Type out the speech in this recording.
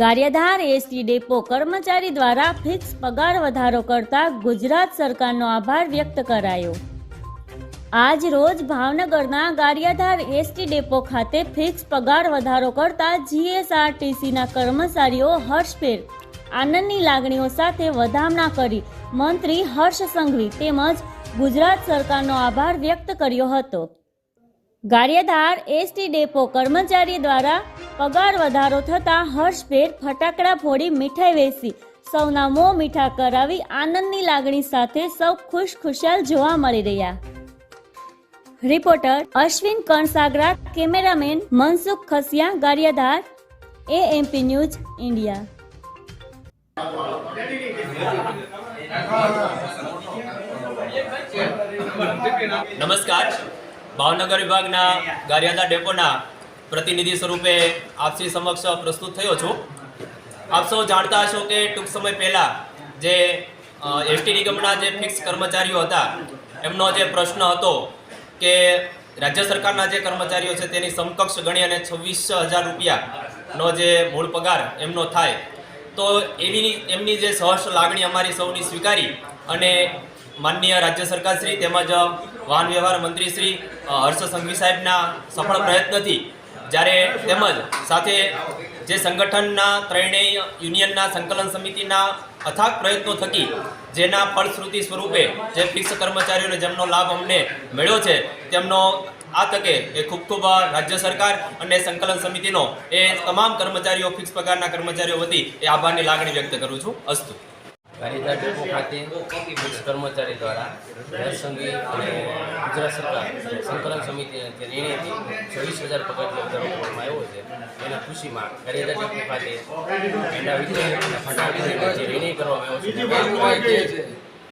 Gariadhar ST depot કર્મચારી દ્વારા fix પગાર વધારો કરતા ગુજરાત સરકારનો આભાર વ્યક્ત કરાયો. આજ રોજ ભાવનગરના ગારિયાધાર એસટી ડેપો ખાતે ફિક્સ પગાર વધારો કરતા જીએસઆરટીસીના કર્મચારીઓ હર્ષભેર આનંદની લાગણીઓ સાથે વધામણા કરી મંત્રી હર્ષ સંઘવી તેમજ ગુજરાત સરકારનો આભાર વ્યક્ત કર્યો હતો. ગારિયાધાર એસટી ડેપો કર્મચારી દ્વારા પગાર વધારો થતાં હર્ષભેર ફટાકડા ફોડી મીઠાઈ વેચી. સૌના મોં મીઠા કરાવી આનંદની લાગણી સાથે સૌ ખુશ ખુશાલ જોવા મળી રહ્યા. Reporter Ashwin Kansagara, cameraman Mansukh Khasiya, Gariadhar AMP news India નમસ્કાર. ભાવનગર વિભાગના ગારિયાદા ડેપોના પ્રતિનિધિ સ્વરૂપે આપસી સમક્ષ પ્રસ્તુત થયો છું. આપ સૌ જાણતા હશો કે ટૂંક સમય પહેલાં જે એસટી નિગમના જે ફિક્સ કર્મચારીઓ હતા એમનો જે પ્રશ્ન હતો કે રાજ્ય સરકારના જે કર્મચારીઓ છે તેની સમકક્ષ ગણી અને છવ્વીસ હજાર રૂપિયાનો જે મૂળ પગાર એમનો થાય. તો એવી એમની જે સહર્ષ લાગણી અમારી સૌની સ્વીકારી અને માનનીય રાજ્ય સરકાર શ્રી તેમજ વાહન વ્યવહાર મંત્રી શ્રી અ, હર્ષ સંઘવી સાહેબના સફળ પ્રયત્નથી જ્યારે તેમજ સાથે જે સંગઠનના ત્રણેય યુનિયનના સંકલન સમિતિના અથાગ પ્રયત્નો થકી જેના ફળશ્રુતિ સ્વરૂપે જે ફિક્સ કર્મચારીઓને જેમનો લાભ અમને મળ્યો છે, તેમનો આ તકે એ ખૂબ ખૂબ રાજ્ય સરકાર અને સંકલન સમિતિનો એ તમામ કર્મચારીઓ, ફિક્સ પગારના કર્મચારીઓ વતી એ આભારની લાગણી વ્યક્ત કરું છું. અસ્તુ. ગારિયાધાર ડેપો ખાતે કર્મચારી દ્વારા રાજસંઘી અને ગુજરાત સરકાર સંકલન સમિતિના જે નિર્ણયથી છવ્વીસ હજાર પગારનો વધારો કરવામાં આવ્યો છે, એના ખુશીમાં ગારિયાધાર ડેપો ખાતે એના વિતરણ અને ફટાકડી નિર્ણય કરવામાં આવ્યો છે